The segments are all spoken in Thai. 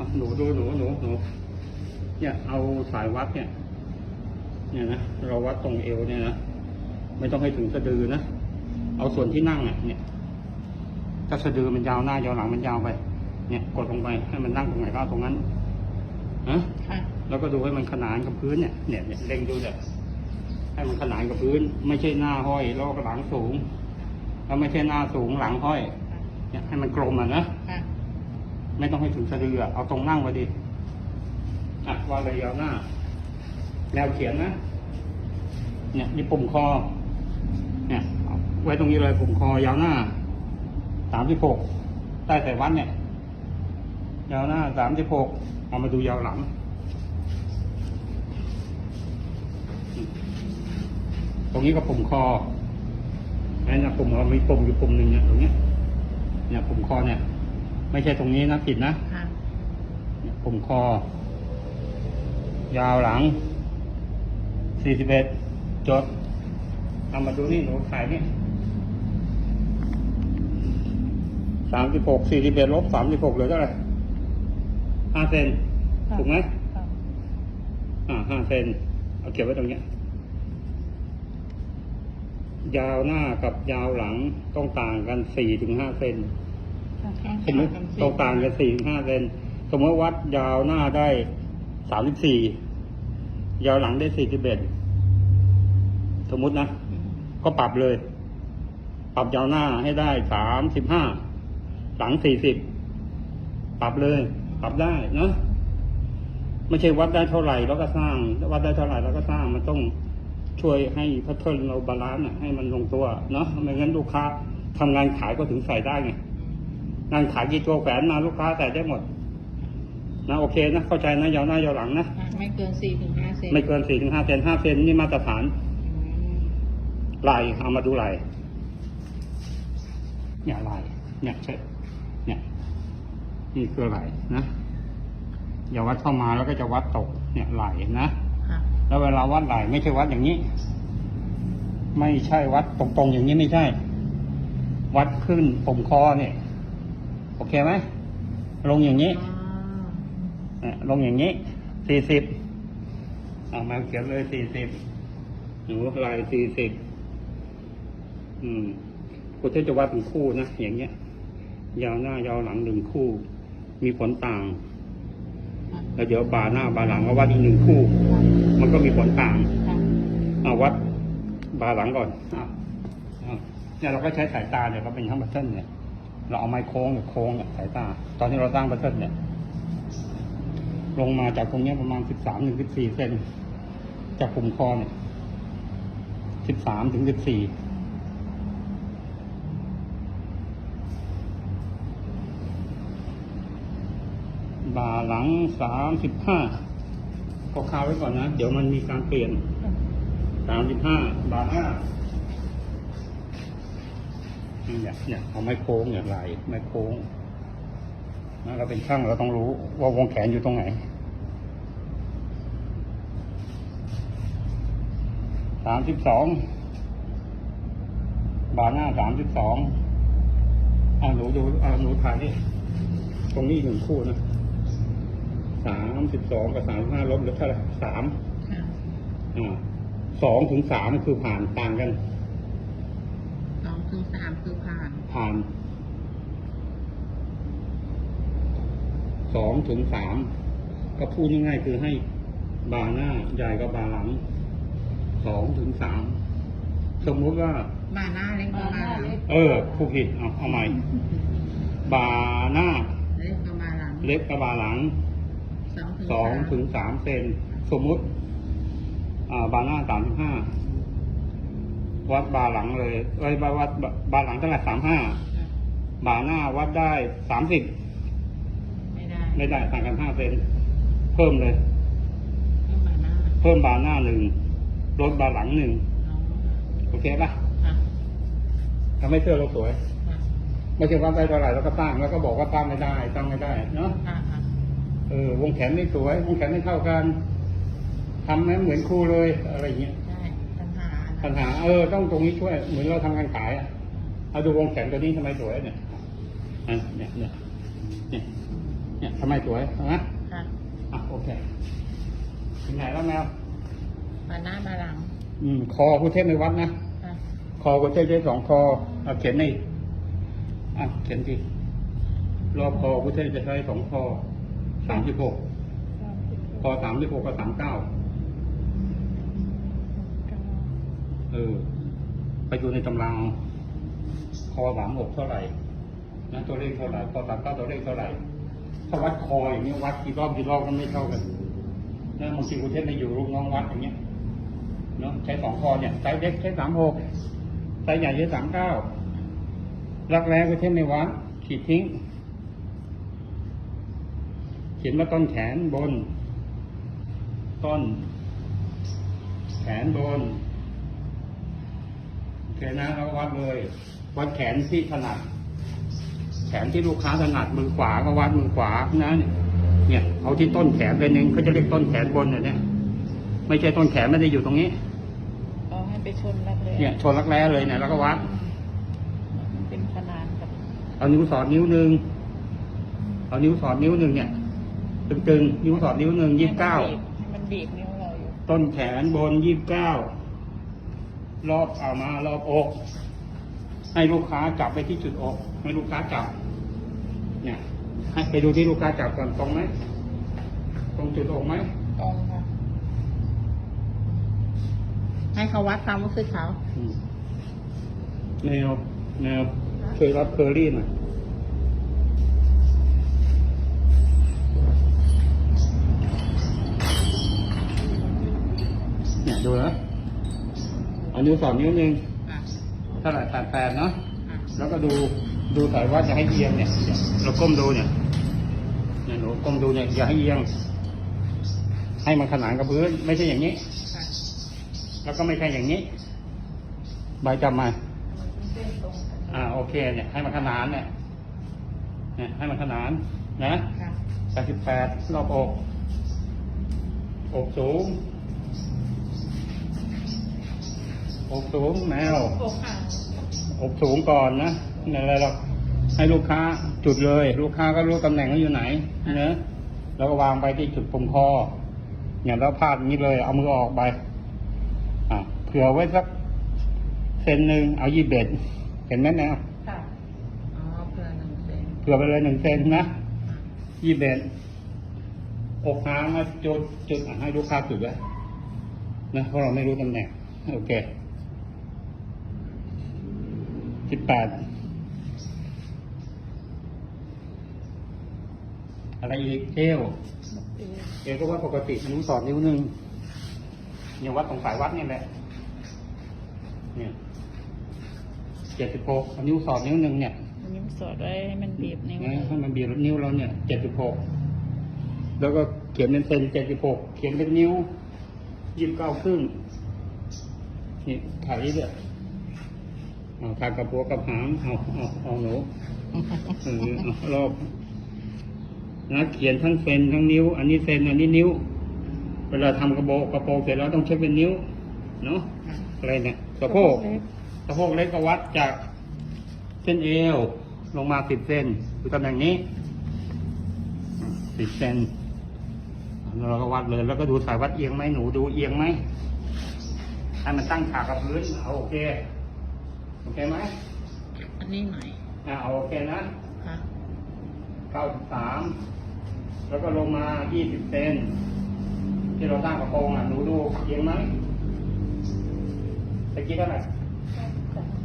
อะหนูดูหนูหนูหนูเนี่ยเอาสายวัดเนี่ย เนี่ยนะเราวัดตรงเอวเนี่ยนะไม่ต้องให้ถึงสะดือนะเอาส่วนที่นั่งอะเนี่ยถ้าสะดือมันยาวหน้ายาวหลังมันยาวไป เนี่ยกดลงไปให้มันนั่งตรงไหนก็เอาตรงนั้นนะค่ะแล้วก็ดูให้มันขนานกับพื้นเนี่ยเนี่ยเนี่ยเล็งดูเนี่ยให้มันขนานกับพื้น ไม่ใช่หน้าห้อยแล้วก็หลังสูง แล้วไม่ใช่หน้าสูงหลังห้อย เนี่ยให้มันกลมอะนะค่ะ ไม่ต้องให้ถึงสะดือเอาตรงนั่งมาดิอะวางเลยยาวหน้า แนวเขียนนะ เนี่ยนี่ปุ่มคอ เนี่ยไว้ตรงนี้เลยปุ่มคอยาวหน้าสามสิบหกใต้สายวัดเนี่ย ยาวหน้าสามสิบหกเอามาดูยาวหลังตรงนี้ก็ปุ่มคอนั่นนะปุ่มเรามีปุ่มอยู่ปุ่มหนึ่งเนี่ยตรงเนี้ยเนี่ยปุ่มคอเนี่ย ไม่ใช่ตรงนี้นะผิดนะค่ะเนี่ยปุ่มคอ ยาวหลัง สี่สิบเอ็ดจดเอามาดูนี่หนูถ่ายนี่สามสิบหกสี่สิบเอ็ดลบสามสิบหกเหลือเท่าไหร่ห้าเซนค่ะถูกไหมค่ะอ่าห้าเซนเอาเก็บไว้ตรงเนี้ย ยาวหน้ากับยาวหลังต้องต่างกันสี่ถึงห้าเซน สมมติต้องต่างกันสี่ถึงห้าเซนสมมติวัดยาวหน้าได้สามสิบสี่ยาวหลังได้สี่สิบเอ็ดสมมตินะอืมก็ปรับเลย ปรับยาวหน้าให้ได้สามสิบห้าหลังสี่สิบปรับเลย ปรับได้นะไม่ใช่วัดได้เท่าไหร่แล้วก็สร้าง วัดได้เท่าไหร่แล้วก็สร้างมันต้องช่วยให้พัฒเทิร์นเราบาลานซ์อะให้มันลงตัวเนาะไม่งั้นลูกค้าทำงานขายก็ถึงใส่ได้ไง งานขายกี่ตัวแขวนมาลูกค้าใส่ได้หมดนะโอเคนะเข้าใจนะยาวหน้ายาวหลังนะค่ะไม่เกินสี่ถึงห้าเซนไม่เกินสี่ถึงห้าเซนห้าเซนนี่มาตรฐานอืมไหลเอามาดูไหลเนี่ยไหลเนี่ยใช่เนี่ยนี่คือไหลนะอย่าวัดเข้ามาแล้วก็จะวัดตก เนี่ยไหลนะค่ะแล้วเวลาวัดไหลไม่ใช่วัดอย่างนี้ ไม่ใช่วัดตรงๆอย่างนี้ไม่ใช่ วัดขึ้นผมคอเนี่ย โอเคไหมลงอย่างนี้อ๋อเนี่ยลงอย่างนี้สี่สิบเอามาเขียนเลยสี่สิบหนูลายสี่สิบอืมกูจะวัดเป็นคู่นะอย่างเงี้ย ยาวหน้ายาวหลังหนึ่งคู่ มีผลต่างค่ะแล้วเดี๋ยวบาหน้าบาหลังก็วัดอีกหนึ่งคู่ มันก็มีผลต่างค่ะเอาวัดบาหลังก่อนอะอะเนี่ยเราก็ใช้สายตาเนี่ยเราเป็นทั้งบัตเทิลเนี่ย เราเอาไม้โค้งเนี่ยโค้งเนี่ยสายตา ตอนที่เราสร้างบัตเทิลเนี่ย ลงมาจากตรงนี้ประมาณสิบสามถึงสิบสี่เซนจากปุ่มคอเนี่ยสิบสามถึงสิบสี่บ่าหลังสามสิบห้าก็คาไว้ก่อนนะ เดี๋ยวมันมีการเปลี่ยนสามสิบห้าบาทห้า เนี่ยเนี่ยเอาไม้โค้งเนี่ยลายไม้โค้งนะเราเป็นช่างเราต้องรู้ว่าวงแขนอยู่ตรงไหน สามสิบสอง บาทหน้าสามสิบสองเอาหนูดูเอาหนูถ่ายนี่ตรงนี้หนึ่งคู่นะสามสิบสองกับสามห้าลบเหลือเท่าไหร่สามค่ะอ่าสองถึงสามคือผ่านต่างกัน สองถึงสามคือผ่าน ผ่านสองถึงสามก็พูดง่ายๆคือให้บาหน้าใหญ่กับบาหลังสองถึงสามสมมุติว่า บาหน้าเล็กกว่าบาหลังเออผู้ผิดเอาเอาใหม่ บาหน้า เล็กกว่าบาหลังเล็กกับบาหลังสองถึงสองสามถึงสามเซนสมมุติ อ่า บาหน้าสามสิบห้า วัดบาหลังเลยเอ้ยบาวัดบาบาหลังเท่าไหร่สามห้าค่ะบาหน้าวัดได้สามสิบไม่ได้ไม่ได้ต่างกันห้าเซนเพิ่มเลยก็บาหน้าเพิ่มบาหน้าหนึ่งลดบาหลังหนึ่งอ๋อโอเคปะค่ะทำให้เสื้อเราสวยค่ะไม่ใช่วัดได้เท่าไหร่แล้วก็ตั้งแล้วก็บอกว่าตั้งไม่ได้ตั้งไม่ได้เนาะค่ะค่ะเออวงแขนไม่สวยวงแขนไม่เท่ากันทำให้เหมือนครูเลยอะไรอย่างเงี้ยใช่ปัญหา ปัญหาเออต้องตรงนี้ช่วย เหมือนเราทำงานขายอะเอาดูวงแขนตัวนี้ทำไมสวยเนี่ยอะเนี่ยเนี่ยเนี่ยเนี่ยทำไมสวยนะค่ะอะโอเคถึงไหนแล้วแมวมาหน้ามาหลัง อืม คอกุเทพในวัดนะค่ะคอกุเทพใช้สองคอเอาเขียนนี่อะเขียนดิรอบคอกุเทพจะใช้สองคอสามสิบหกคอสามสิบหกกับสามเก้า เออ ไปดูในตำราเอาคอสามหกเท่าไหร่นะตัวเลขเท่าไหร่คอสามเก้าตัวเลขเท่าไหร่ถ้าวัดคออย่างนี้วัดกี่รอบกี่รอบก็ไม่เท่ากันนะบางทีกุเทพไม่อยู่ลูกน้องวัดอย่างเงี้ยเนาะใช้สองคอเนี่ยไซส์เล็กใช้สามหกไซส์ใหญ่ใช้สามเก้ารักแร้ก็ใช้ในวัดขีดทิ้ง เขียนว่าต้นแขนบน ต้น แขนบน เคนะเราวัดเลยวัดแขนที่ถนัด แขนที่ลูกค้าถนัดมือขวาก็วัดมือขวานะเนี่ยเนี่ยเอาที่ต้นแขนเลยหนึ่งเขาจะเรียกต้นแขนบนเนี่ยไม่ใช่ต้นแขนไม่ได้อยู่ตรงนี้เอาให้ไปชนรักเลยเนี่ยชนรักแร้เลยเนี่ยแล้วก็วัดมันเป็นขนาดกับเอานิ้วสอดนิ้วหนึ่งเอานิ้วสอดนิ้วหนึ่งเนี่ยตึงๆนิ้วสอดนิ้วหนึ่งยี่สิบเก้าให้มันบีบนิ้วเราอยู่ต้นแขนบนยี่สิบเก้า รอบเอามารอบอก ให้ลูกค้าจับไปที่จุดอกให้ลูกค้าจับ เนี่ย ให้ไปดูที่ลูกค้าจับก่อนตรงไหมตรงจุดอกไหมตรงค่ะ ให้เขาวัดความรู้สึกเขา อืมแนวแนวช่วยรับเคอรี่หน่อยเนี่ย เอานิ้วสองนิ้วหนึ่งอะเท่าไหร่แปดแปดเนาะ อะแล้วก็ดูดูสายว่าจะให้เอียงเนี่ยเนี่ยเราก้มดูเนี่ยเนี่ยหนูก้มดูเนี่ยอย่าให้เอียง ให้มันขนานกับพื้น ไม่ใช่อย่างนี้ ค่ะแล้วก็ไม่ใช่อย่างนี้ ใบจำมามันเป็นเส้นตรงกันอ่าโอเคเนี่ย ให้มันขนานเนี่ยเนี่ยให้มันขนานนะค่ะ แปดสิบแปดรอบอก อกสูง อกสูงแมวอ้ค่ะอกสูงก่อนนะไม่อะไรหรอกให้ลูกค้าจุดเลย ลูกค้าก็รู้ตำแหน่งเขาอยู่ไหนเนะแล้วก็วางไปที่จุดปุ่มคอเนี่ยแล้วพาดนี้เลย เอามือออกไป อะเผื่อไว้สักเซนหนึ่งเอายี่เบ็ดเห็นไหมแนวค่ะอ๋อเพื่อหนึ่งเซนเผื่อไปเลยหนึ่งเซนนะยี่เบ็ดอกหางมาจุดจุดให้ลูกค้าจุดไว้นะเพราะเราไม่รู้ตำแหน่งโอเค สิบแปดอะไรอีกเอวเอวก็วัดปกตินิ้วสอดนิ้วหนึ่งเนี่ยวัดตรงสายวัดนี่แหละ เนี่ยเจ็ดสิบหกนิ้วสอดนิ้วหนึ่งเนี่ยอันนี้มันสอดไว้ให้มันบีบนิ้วนะให้มันบีบนิ้วเราเนี่ยเจ็ดสิบหกแล้วก็เขียนเป็นเซนเจ็ดสิบหกเขียนเป็นนิ้วยี่สิบเก้าครึ่งนี่ถ่ายนี่เนี่ย เอาถ่ายกับหัวกับหางเอาเอาเอาหนูเออเอารอบนะเขียนทั้งเซนทั้งนิ้ว อันนี้เซนอันนี้นิ้ว เวลาทำกระโบกกระโปรงเสร็จแล้วต้องเช็คเป็นนิ้ว เนาะอะไรเนี่ยสะโพกสะโพกเล็กก็วัดจากเส้นเอว ลงมาสิบเซนดูตำแหน่งนี้สิบเซนแล้วเราก็วัดเลยแล้วก็ดูสายวัดเอียงไหมหนูดูเอียงไหมให้มันตั้งฉากกับพื้นเอาโอเคโอ เคไหมอันนี้หน่อยอ่าเอาโอเคนะค่ะเก้าสิบสามแล้วก็ลงมายี่สิบเซนที่เราตั้งกระโปรงอะหนูดูเอียงไหมตะกี้เท่าไหร่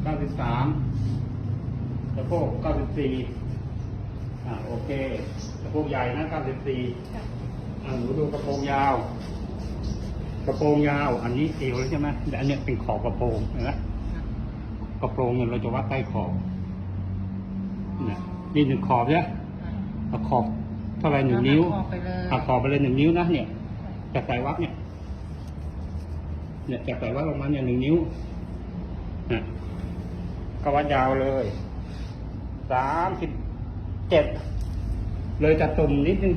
เก้าสิบสามสะโพกเก้าสิบสี่อ่าโอเคสะโพกใหญ่นะเก้าสิบสี่อ่าหนูดูกระโปรงยาว กระโปรงยาว อันนี้เอวแล้วใช่ไหมแต่อันเนี้ยเป็นขอบกระโปรงเห็นไหม กระโปรงเนี่ยเราจะวัดใต้ขอบเนี่ยนี่หนึ่งขอบใช่ไหมเอาขอบเท่าไหรหนึ่งนิ้วหักขอบไปเลยหักขอบไปเลยหนึ่งนิ้วนะเนี่ยจากสายวัดเนี่ย เนี่ยจากสายวัดลงมาเนี่ยหนึ่งนิ้วนะก็วัดยาวเลยสามสิบเจ็ดเลยจะตุ่มนิดนึง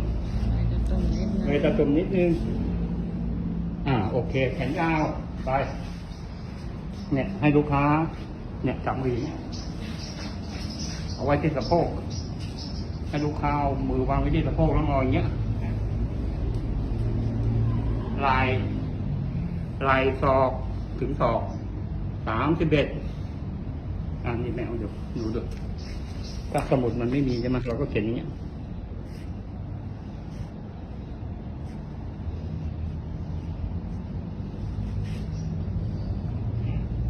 เลยจะตรงนิดนึงเลยจะตุ่มนิดนึงอ่าโอเค แขนยาวไป เนี่ยให้ลูกค้า เนี่ยจับมือเนี่ยเอาไว้ที่สะโพกให้ลูกค้าเอามือวางไว้ที่สะโพกแล้วงออย่างเงี้ยลายลายศอกถึงศอกสามสิบเอ็ดอันนี้แมวเดูดูดูถ้าสมุดมันไม่มีใช่ไหมเราก็เขียนอย่างเงี้ย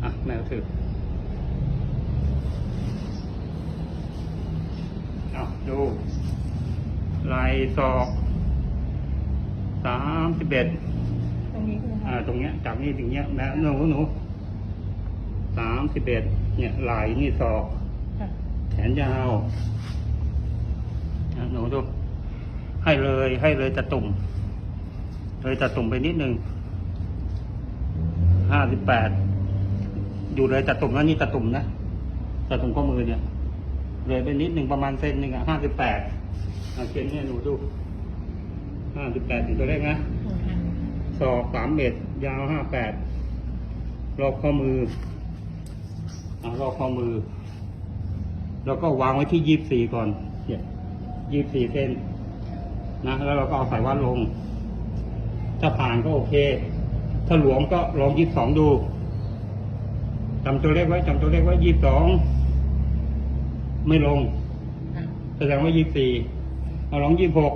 อะแมวถือเอา ดูลายศอกสามสิบเอ็ดตรงนี้คืออ่าตรงเนี้ยจากนี่ถึงเนี้ยแม่หนูหนูสามสิบเอ็ดเนี่ยไหลนี่ศอก ค่ะแขนยาวอะหนูดูให้เลยให้เลยตะตุ่ม เลยตะตุ่มไปนิดนึงห้าสิบแปดอยู่เลยตะตุ่มแล้วนี่ตะตุ่มนะตะตุ่มข้อมือเนี่ย เลยไปนิดหนึ่งประมาณเซนหนึ่งอะห้าสิบแปดเขียนเนี่ยหนูดูห้าสิบแปดถึงตัวเลขนะศอกสามเมตรยาวห้าแปดรอบข้อมืออ่ารอบข้อมือ แล้วก็วางไว้ที่ยี่สี่ก่อนเนี่ยยี่สี่เซนนะแล้วเราก็เอาสายวัดลง ถ้าผ่านก็โอเค ถ้าหลวมก็ลองยี่สองดูจำตัวเลขไว้จำตัวเลขไว้ยี่สอง ไม่ลงค่ะแสดงว่ายี่สี่เอาลองยี่หก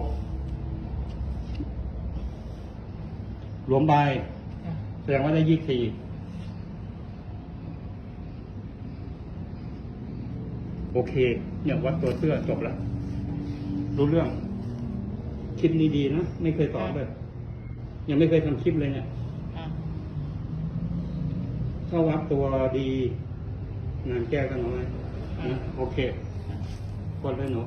หลวมใบค่ะแสดงว่าได้ยี่สี่โอเค เนี่ยวัดตัวเสื้อจบแล้ว รู้เรื่อง คลิปนี้ดีนะ ไม่เคยสอนเลย ยังไม่เคยทำคลิปเลยเนี่ยค่ะถ้าวัดตัวดี งานแก้ก็น้อยนะ โอเคกดเลยหนู